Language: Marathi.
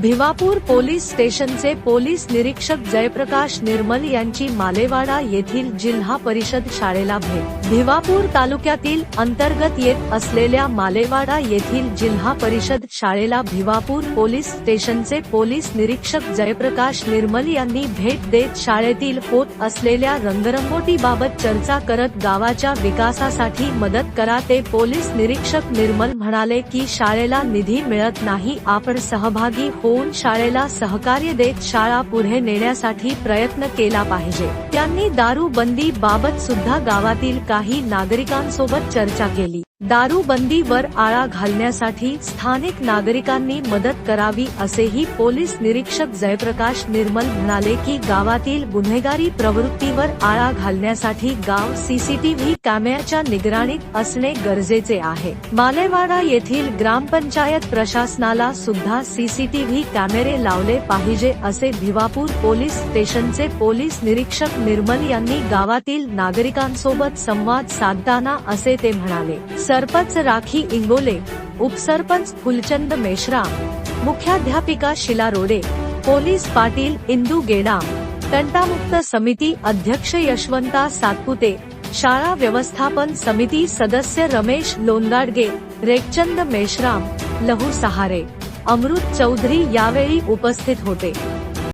भिवापूर पोलीस स्टेशनचे पोलीस निरीक्षक जयप्रकाश निर्मल यांची मालेवाडा येथील जिल्हा परिषद शाळेला भेट. भिवापूर तालुक्यातील अंतर्गत येत असलेल्या मालेवाडा येथील जिल्हा परिषद शाळेला भिवापूर पोलीस स्टेशनचे पोलीस निरीक्षक जयप्रकाश निर्मल यांनी भेट देत शाळेतील होत असलेल्या रंगरंगोटीबाबत चर्चा करत गावाच्या विकासासाठी मदत करा ते पोलीस निरीक्षक निर्मल म्हणाले की शाळेला निधी मिळत नाही आपण सहभागी हो होऊन शाळेला सहकार्य देत शाळा पुढे नेण्यासाठी प्रयत्न केला पाहिजे. त्यांनी दारू बंदी बाबत सुद्धा गावातील काही नागरिकांसोबत चर्चा केली. दारूबंदीवर आळा घालण्यासाठी स्थानिक नागरिकांनी मदत करावी असेही पोलीस निरीक्षक जयप्रकाश निर्मल म्हणाले की गावातील गुन्हेगारी प्रवृत्तीवर आळा घालण्यासाठी गाव सीसीटीव्ही कॅमेऱ्याच्या निगराणीत असणे गरजेचे आहे. मालेवाडा येथील ग्रामपंचायत प्रशासनाला सुद्धा सीसीटीव्ही कॅमेरे लावले पाहिजे असे भिवापूर पोलीस स्टेशनचे पोलीस निरीक्षक निर्मल यांनी गावातील नागरिकांसोबत संवाद साधताना असे ते म्हणाले. सरपंच राखी इंगोले उपसरपंच फुलचंद मेश्राम मुख्याध्यापिका शिला रोडे पोलीस पाटील इंदू गेडाम तंटामुक्त समिती अध्यक्ष यशवंता सातपुते शाळा व्यवस्थापन समिती सदस्य रमेश लोंदाडगे रेखचंद मेश्राम लहू सहारे अमृत चौधरी यावेळी उपस्थित होते.